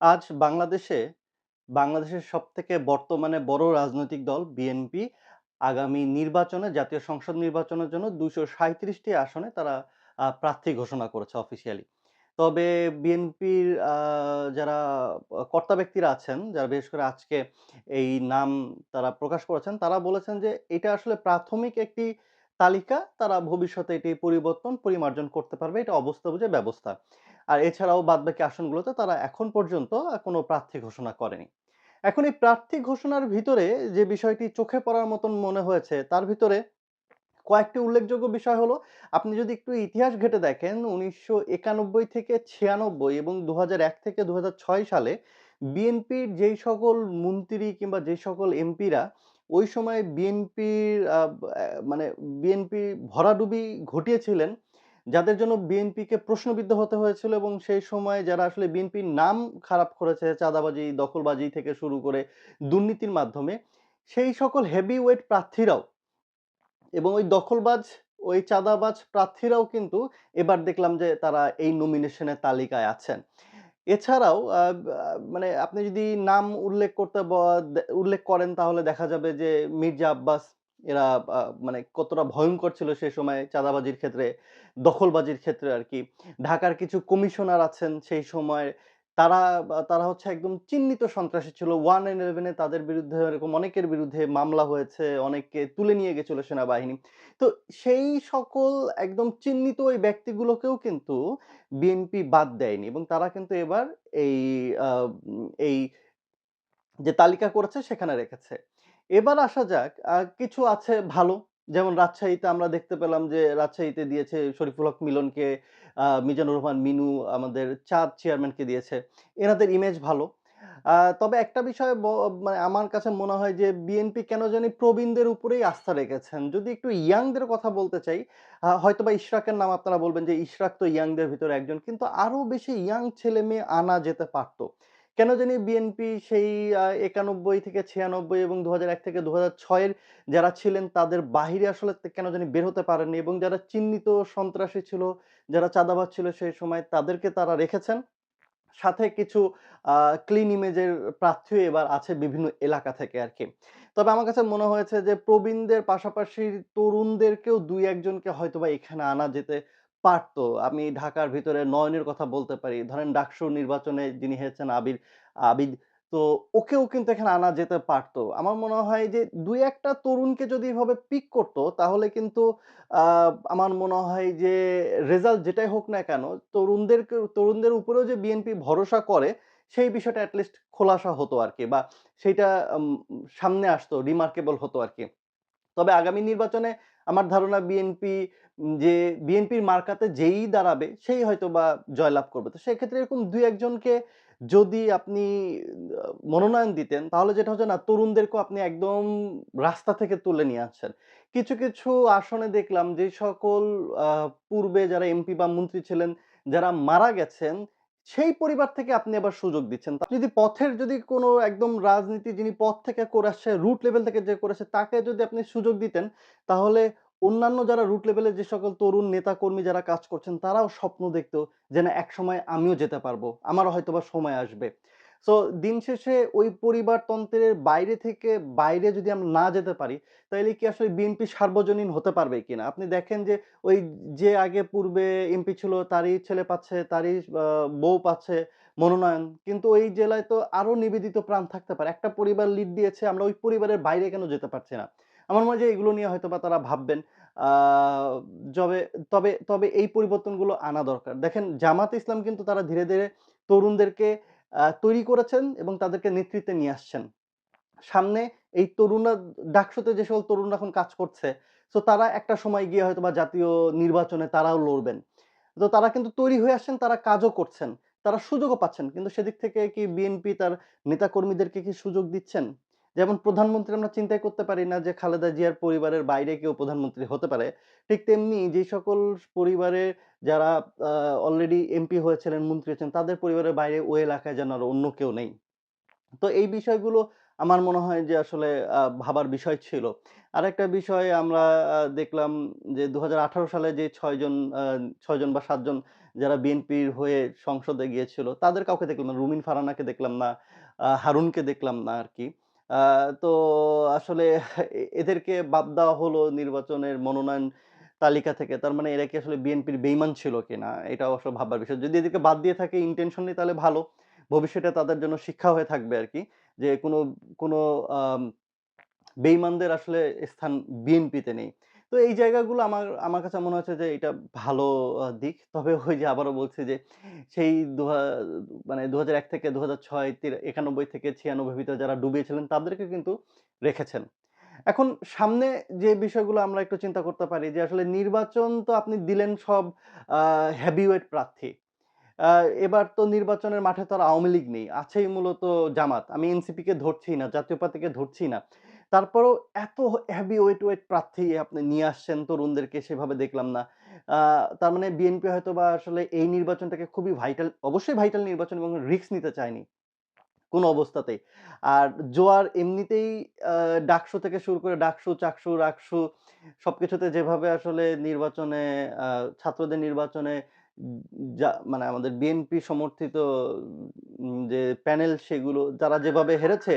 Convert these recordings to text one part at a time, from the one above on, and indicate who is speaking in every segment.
Speaker 1: আজ বাংলাদেশে বাংলাদেশের সবথেকে বর্তমানে বড় রাজনৈতিক দল বিএনপি আগামী নির্বাচনে জাতীয় সংসদ নির্বাচনের জন্য ২৩৭ টি আসনে তারা প্রার্থী ঘোষণা করেছে অফিসিয়ালি। তবে বিএনপির যারা কর্তা ব্যক্তিরা আছেন, যারা বিশেষ করে আজকে এই নাম তারা প্রকাশ করেছেন, তারা বলেছেন যে এটা আসলে প্রাথমিক একটি তালিকা। তারা ভবিষ্যতে এটি পরিবর্তন, পরিমার্জন করতে পারবে। এটা অবস্থা বুঝে ব্যবস্থা। আর এছাড়াও বাদবাকি আসনগুলোতে তারা এখন পর্যন্ত কোনো প্রার্থী ঘোষণা করেনি। এখন এই প্রার্থী ঘোষণার ভিতরে যে বিষয়টি চোখে পড়ার মতন মনে হয়েছে, তার ভিতরে কয়েকটি উল্লেখযোগ্য বিষয় হলো, আপনি যদি একটু ইতিহাস ঘেঁটে দেখেন ১৯৯১ থেকে ৯৬ এবং ২০০১ থেকে ২০০৬ সালে বিএনপির যেই সকল মন্ত্রী কিংবা যে সকল এমপিরা ওই সময় বিএনপির মানে বিএনপি ভরাডুবি ঘটিয়েছিলেন, যাদের জন্য বিএনপিকে প্রশ্নবিদ্ধ হতে হয়েছিল এবং সেই সময় যারা আসলে বিএনপির নাম খারাপ করেছে চাঁদাবাজি, দখলবাজি থেকে শুরু করে দুর্নীতির মাধ্যমে, সেই সকল হেভিওয়েট প্রার্থীরাও এবং ওই দখলবাজ, ওই চাঁদাবাজ প্রার্থীরাও কিন্তু এবার দেখলাম যে তারা এই নমিনেশনের তালিকায় আছেন। এছাড়াও মানে আপনি যদি নাম উল্লেখ করতে উল্লেখ করেন তাহলে দেখা যাবে যে মির্জা আব্বাস এরা মানে কতটা ভয়ংকর ছিল সে সময় চাঁদাবাজির ক্ষেত্রে, দখলবাজির ক্ষেত্রে আরকি। ঢাকার কিছু কমিশনার আছেন সেই সময় তারা তারা হচ্ছে একদম চিহ্নিত সন্ত্রাসী ছিল। ওয়ান 1 এ তাদের বিরুদ্ধে এরকম অনেকের বিরুদ্ধে মামলা হয়েছে, অনেককে তুলে নিয়ে গেছিল সেনাবাহিনী। তো সেই সকল একদম চিহ্নিত ওই ব্যক্তিগুলোকেও কিন্তু বিএনপি বাদ দেয়নি এবং তারা কিন্তু এবার এই এই যে তালিকা করেছে সেখানে রেখেছে। এবার আসা যাক কিছু আছে ভালো। যেমন রাজশাহীতে আমরা দেখতে পেলাম যে রাজশাহীতে দিয়েছে শরীফুল হক মিলনকে, মিজানুর রহমান মিনু, আমাদের চাঁদ চেয়ারম্যানকে দিয়েছে। এনাদের ইমেজ ভালো। তবে একটা বিষয় মানে আমার কাছে মনে হয় যে বিএনপি কেন জানি প্রবীণদের উপরেই আস্থা রেখেছেন। যদি একটু ইয়াংদের কথা বলতে চাই, হয়তোবা ইশরাকের নাম আপনারা বলবেন যে ইশরাক তো ইয়াংদের ভিতরে একজন। কিন্তু আরও বেশি ইয়াং ছেলে মেয়ে আনা যেতে পারত। কেন জানি বিএনপি সেই একানব্বই থেকে ৯৬ এবং ২০০১ থেকে ২০০৬ এর যারা ছিলেন তাদের বাহিরে আসলে কেন জানি বের হতে পারেননি এবং যারা চিহ্নিত সন্ত্রাসী ছিল, যারা চাঁদাবাজ ছিল সেই সময় তাদেরকে তারা রেখেছেন। সাথে কিছু ক্লিন ইমেজের প্রার্থীও এবার আছে বিভিন্ন এলাকা থেকে আর কি তবে আমার কাছে মনে হয়েছে যে প্রবীণদের পাশাপাশি তরুণদেরকেও ২-১ জনকে হয়তোবা এখানে আনা যেতে পারত। আমি ঢাকার ভিতরে নয়নের কথা বলতে পারি। ধরেন ডাকসুর নির্বাচনে যিনি হেরেছেন আবির, আবিদ। তো ওকেও কিন্তু এখানে আনা যেতে পারতো আমার মনে হয় যে দুই একটা তরুণকে যদি এভাবে পিক করতো, তাহলে কিন্তু আমার মনে হয় যে রেজাল্ট যেটাই হোক না কেন তরুণদেরকে তরুণদের উপরেও যে বিএনপি ভরসা করে, সেই বিষয়টা এট লিস্ট খোলাসা হতো আর কি বা সেইটা সামনে আসতো রিমার্কেবল হতো আর কি তবে আগামী নির্বাচনে আমার ধারণা বিএনপি যে বিএনপির মার্কাতে যেই দাঁড়াবে সেই হয়তো বা জয়লাভ করবে। তো সেক্ষেত্রে এরকম ২-১ যদি আপনি মনোনয়ন দিতেন তাহলে যেটা হচ্ছে না তরুণদেরকেও আপনি একদম রাস্তা থেকে তুলে নিয়ে আসছেন। কিছু, কিছু আসনে দেখলাম যে সকল পূর্বে যারা এমপি বা মন্ত্রী ছিলেন, যারা মারা গেছেন সেই পরিবার থেকে আপনি আবার সুযোগ দিচ্ছেন। যদি পথের যদি কোনো একদম রাজনীতি যিনি পথ থেকে করে আসছে, রুট লেভেল থেকে যে করে আসছে তাকে যদি আপনি সুযোগ দিতেন তাহলে অন্যান্য যারা রুট লেভেলে যে সকল তরুণ নেতাকর্মী যারা কাজ করছেন তারাও স্বপ্ন দেখতো যে না একসময় আমিও যেতে পারব। আমারও হয়তোবা সময় আসবে। সো দিন শেষে ওই পরিবারতন্ত্রের বাইরে থেকে বাইরে যদি আমরা না যেতে পারি তাহলে কি আসলে বিএনপি সার্বজনীন হতে পারবে কিনা? আপনি দেখেন যে ওই যে আগে পূর্বে এমপি ছিল তারই ছেলে পাচ্ছে, তারই বউ পাচ্ছে মনোনয়ন। কিন্তু ওই জেলায় তো আরও নিবেদিত প্রাণ থাকতে পারে। একটা পরিবার লিড দিয়েছে আমরা ওই পরিবারের বাইরে কেন যেতে পারছি না? আমার মনে হয় এগুলো নিয়ে হয়তো বা তারা ভাববেন। জবে তবে তবে এই পরিবর্তনগুলো আনা দরকার। দেখেন জামাত ইসলাম কিন্তু তারা ধীরে, ধীরে তরুণদেরকে তৈরি করেছেন এবং তাদেরকে নেতৃত্বে নিয়ে আসছেন। সামনে এই তরুণরা ডাকসুতে যে সকল তরুণরা এখন কাজ করছে, তো তারা একটা সময় গিয়ে হয়তো বা জাতীয় নির্বাচনে তারাও লড়বেন। তো তারা কিন্তু তৈরি হয়ে আসছেন, তারা কাজও করছেন। তারা সুযোগও পাচ্ছেন। কিন্তু সেদিক থেকে কি বিএনপি তার নেতাকর্মীদেরকে কি সুযোগ দিচ্ছেন? যেমন প্রধানমন্ত্রী আমরা চিন্তাই করতে পারি না যে খালেদা জিয়ার পরিবারের বাইরে কেউ প্রধানমন্ত্রী হতে পারে। ঠিক তেমনি যে সকল পরিবারের যারা অলরেডি এমপি হয়েছিলেন, মন্ত্রী হয়েছেন তাদের পরিবারের বাইরে ওই এলাকায় যেন আর অন্য কেউ নেই। তো এই বিষয়গুলো আমার মনে হয় যে আসলে ভাবার বিষয় ছিল। আরেকটা বিষয় আমরা দেখলাম যে ২০১৮ সালে যে ৬ জন আ ৬ জন বা সাতজন যারা বিএনপির হয়ে সংসদে গিয়েছিল তাদের কাউকে দেখলাম না। রুমিন ফারহানাকে দেখলাম না, হারুনকে দেখলাম না আরকি। তো আসলে এদেরকে বাদ দেওয়া হলো নির্বাচনের মনোনয়ন তালিকা থেকে। তার মানে এরা কি আসলে বিএনপির বেইমান ছিল কিনা? এটা অবশ্য ভাববার বিষয়। যদি এদেরকে বাদ দিয়ে থাকে intentionally তাহলে ভালো। ভবিষ্যতে তাদের জন্য শিক্ষা হয়ে থাকবে আর কি যে কোনো কোনো বেইমানদের আসলে স্থান বিএনপিতে নেই। তো এই জায়গাগুলো আমার আমার কাছে মনে হচ্ছে যে এটা ভালো দিক। তবে ওই যে আবারও বলছি যে সেই দুহা মানে ২০০১ থেকে ২০০৬ তির ৯১ থেকে ছিয়ানব্বই ভিতরে যারা ডুবিয়েছিলেন তাদেরকে কিন্তু রেখেছেন। এখন সামনে যে বিষয়গুলো আমরা একটু চিন্তা করতে পারি যে আসলে নির্বাচন তো আপনি দিলেন সব আ হেভিওয়েট প্রার্থী। এবার তো নির্বাচনের মাঠে তো আর আওয়ামী লীগ নেই। আছেই মূলত জামাত। আমি এনসিপিকে ধরছি না, জাতীয় পার্টিকে ধরছি না। তারপরেও এত হেভি ওয়েট, ওয়েট প্রার্থী আপনি নিয়ে আসছেন তরুণদেরকে সেভাবে দেখলাম না। তার মানে বিএনপি হয়তো বা আসলে এই নির্বাচনটাকে খুবই ভাইটাল অবশ্যই ভাইটাল নির্বাচন এবং রিস্ক নিতে চায়নি। কোন অবস্থাতেই। আর জোয়ার এমনিতেই ডাকসু থেকে শুরু করে ডাকসু, চাকসু, রাকসু সব কিছুতে যেভাবে আসলে নির্বাচনে ছাত্রদের নির্বাচনে যা মানে আমাদের বিএনপি সমর্থিত যে প্যানেল সেগুলো যারা যেভাবে হেরেছে,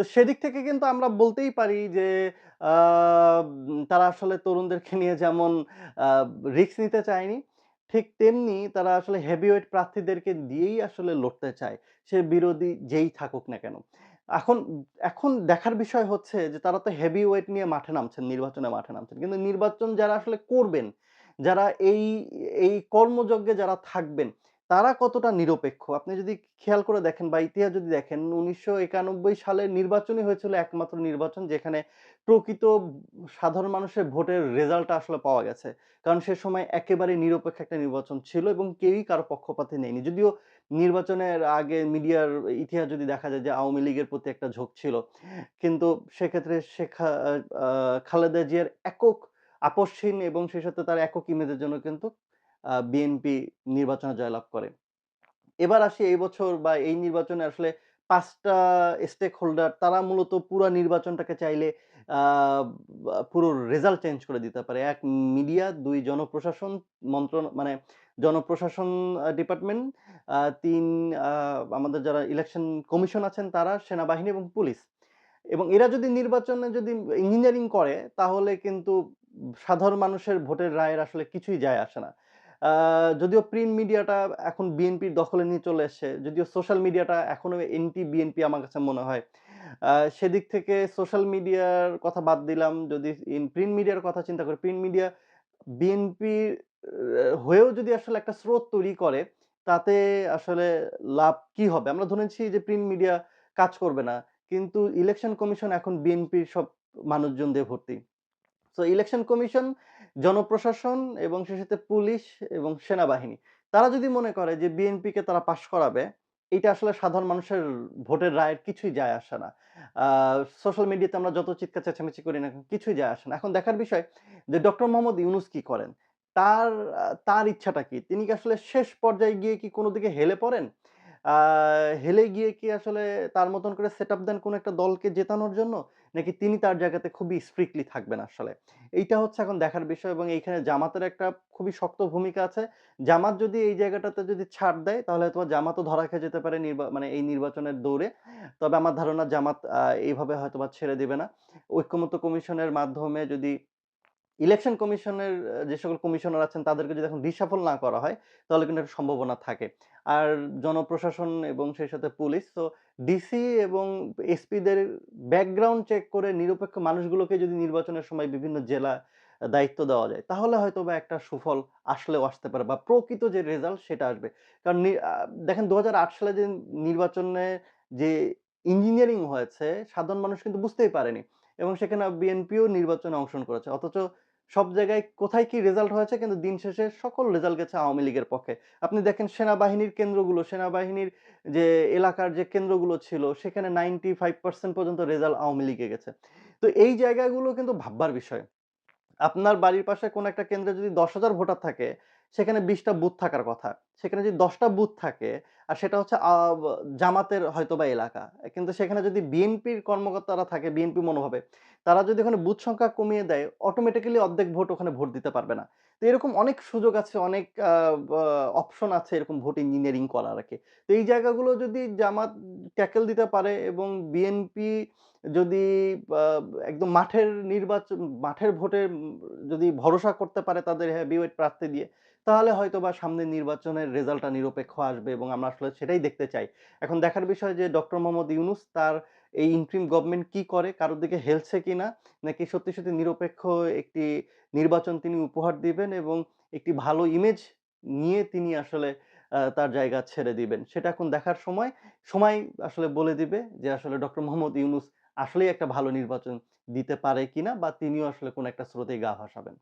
Speaker 1: তো সেদিক থেকে কিন্তু আমরা বলতেই পারি যে তারা আসলে তরুণদেরকে নিয়ে যেমন রিস্ক নিতে চায়নি, ঠিক তেমনি তারা আসলে হেভিওয়েট প্রার্থীদেরকে দিয়েই আসলে লড়তে চায়। সে বিরোধী যেই থাকুক না কেন। এখন এখন দেখার বিষয় হচ্ছে যে তারা তো হেভিওয়েট নিয়ে মাঠে নামছেন, নির্বাচনে মাঠে নামছেন। কিন্তু নির্বাচন যারা আসলে করবেন, যারা এই এই কর্মযজ্ঞে যারা থাকবেন, তারা কতটা নিরপেক্ষ? আপনি যদি খেয়াল করে দেখেন বা ইতিহাস যদি দেখেন ১৯৯১ সালে নির্বাচনই হয়েছিল একমাত্র নির্বাচন যেখানে প্রকৃত সাধারণ মানুষের ভোটের রেজাল্টটা আসলে পাওয়া গেছে। কারণ সে সময় একেবারে নিরপেক্ষ একটা নির্বাচন ছিল এবং কেউই কারও পক্ষপাতে নেয়নি। যদিও নির্বাচনের আগে মিডিয়ার ইতিহাস যদি দেখা যায় যে আওয়ামী লীগের প্রতি একটা ঝোঁক ছিল। কিন্তু সেক্ষেত্রে শেখা খালেদা জিয়ার একক আপসহীন এবং সেই সাথে তার একক ইমেজের জন্য কিন্তু বিএনপি নির্বাচনে জয়লাভ করে। এবার আসি এই বছর বা এই নির্বাচনে আসলে পাঁচটা স্টেক হোল্ডার তারা মূলত পুরো নির্বাচনটাকে চাইলে পুরো রেজাল্ট চেঞ্জ করে দিতে পারে। এক মিডিয়া, দুই জনপ্রশাসন মন্ত্রণ মানে জনপ্রশাসন ডিপার্টমেন্ট, তিন আমাদের যারা ইলেকশন কমিশন আছেন তারা, সেনাবাহিনী এবং পুলিশ। এবং এরা যদি নির্বাচনে যদি ইঞ্জিনিয়ারিং করে তাহলে কিন্তু সাধারণ মানুষের ভোটের রায়ের আসলে কিছুই যায় আসে না। যদিও প্রিন্ট মিডিয়াটা এখন বিএনপির দখলে নিয়ে চলে এসছে। যদিও সোশ্যাল মিডিয়াটা এখনও এন্টি বিএনপি আমার কাছে মনে হয়। সেদিক থেকে সোশ্যাল মিডিয়ার কথা বাদ দিলাম। যদি প্রিন্ট মিডিয়ার কথা চিন্তা করি, প্রিন্ট মিডিয়া বিএনপির আ হয়েও যদি আসলে একটা স্রোত তৈরি করে, তাতে আসলে লাভ কি হবে? আমরা ধরে নিচ্ছি যে প্রিন্ট মিডিয়া কাজ করবে না। কিন্তু ইলেকশন কমিশন এখন বিএনপির সব মানুষজন দিয়ে ভর্তি। সো ইলেকশন কমিশন, জনপ্রশাসন এবং সেই সাথে পুলিশ এবং সেনাবাহিনী। তারা যদি মনে করে যে বিএনপিকে তারা পাশ করাবে, এটা আসলে সাধারণ মানুষের ভোটের রায়ের কিছুই যায় আসে না। সোশ্যাল মিডিয়াতে আমরা যত চিৎকার চেঁচামেচি করি না কিছুই যায় আসে না। এখন দেখার বিষয় যে ডক্টর মোহাম্মদ ইউনুস কি করেন? তার তার ইচ্ছাটা কি? তিনি কি আসলে শেষ পর্যায়ে গিয়ে কি কোনো দিকে হেলে পড়েন? হেলে গিয়ে কি আসলে তার মতন করে সেট আপ দেন কোন একটা দলকে জেতানোর জন্য? নাকি তিনি তার জায়গাতে খুবই স্ট্রিক্টলি থাকবেন আসলে? এইটা হচ্ছে এখন দেখার বিষয় এবং এইখানে জামাতের একটা খুবই শক্ত ভূমিকা আছে। জামাত যদি এই জায়গাটাতে যদি ছাড় দেয়, তাহলে তোমার জামাতও ধরা খেয়ে যেতে পারে মানে এই নির্বাচনের দৌড়ে। তবে আমার ধারণা জামাত এইভাবে হয়তো বা ছেড়ে দেবে না। ঐক্যমত্য কমিশনের মাধ্যমে যদি ইলেকশন কমিশনের যে সকল কমিশনার আছেন তাদেরকে যদি এখন রিশাফল না করা হয়, তাহলে কিন্তু একটা সম্ভাবনা থাকে। আর জনপ্রশাসন এবং সেই সাথে পুলিশ তো ডিসি এবং এসপিদের ব্যাকগ্রাউন্ড চেক করে নিরপেক্ষ মানুষগুলোকে যদি নির্বাচনের সময় বিভিন্ন জেলা দায়িত্ব দেওয়া যায়, তাহলে হয়তো বা একটা সুফল আসলেও আসতে পারে বা প্রকৃত যে রেজাল্ট সেটা আসবে। কারণ দেখেন ২০০৮ সালে যে নির্বাচনে যে ইঞ্জিনিয়ারিং হয়েছে, সাধারণ মানুষ কিন্তু বুঝতেই পারেনি। এবং সেখানে বিএনপিও নির্বাচনে অংশগ্রহণ করেছে। অথচ সব জায়গায় কোথায় কি রেজাল্ট হয়েছে কিন্তু দিন শেষে সকল রেজাল্ট গেছে আওয়ামী লীগের পক্ষে। আপনি দেখেন সেনাবাহিনীর কেন্দ্রগুলো, সেনাবাহিনীর যে এলাকার যে কেন্দ্রগুলো ছিল সেখানে 95% পর্যন্ত রেজাল্ট আওয়ামী লীগে গেছে। তো এই জায়গাগুলো কিন্তু ভাববার বিষয়। আপনার বাড়ির পাশে কোনো একটা কেন্দ্রে যদি ১০,০০০ ভোটার থাকে, সেখানে বিশটা বুথ থাকার কথা। সেখানে যদি দশটা বুথ থাকে আর সেটা হচ্ছে জামাতের হয়তোবা এলাকা। কিন্তু সেখানে যদি বিএনপির কর্মকর্তারা থাকে, বিএনপি মনোভাবে, তারা যদি ওখানে বুথ সংখ্যা কমিয়ে দেয়, অটোমেটিক্যালি অর্ধেক ভোট ওখানে ভোট দিতে পারবে না। তো এরকম অনেক সুযোগ আছে, অনেক অপশন আছে এরকম ভোট ইঞ্জিনিয়ারিং করার আগে তো এই জায়গাগুলো যদি জামাত ট্যাকেল দিতে পারে এবং বিএনপি যদি একদম মাঠের নির্বাচন মাঠের ভোটে যদি ভরসা করতে পারে তাদের হেভিওয়েট প্রার্থী দিয়ে, তাহলে হয়তো বা সামনের নির্বাচনের রেজাল্টটা নিরপেক্ষ আসবে এবং আমরা আসলে সেটাই দেখতে চাই। এখন দেখার বিষয় যে ডক্টর মোহাম্মদ ইউনুস তার এই ইন্টারিম গভর্নমেন্ট কি করে? কারোর দিকে হেলছে কিনা? নাকি সত্যি, সত্যি নিরপেক্ষ একটি নির্বাচন তিনি উপহার দিবেন এবং একটি ভালো ইমেজ নিয়ে তিনি আসলে তার জায়গা ছেড়ে দিবেন। সেটা এখন দেখার সময়, সময় আসলে বলে দিবে যে আসলে ডক্টর মোহাম্মদ ইউনূস আসলেই একটা ভালো নির্বাচন দিতে পারে কিনা বা তিনিও আসলে কোন একটা স্রোতেই গা ভাসাবেন।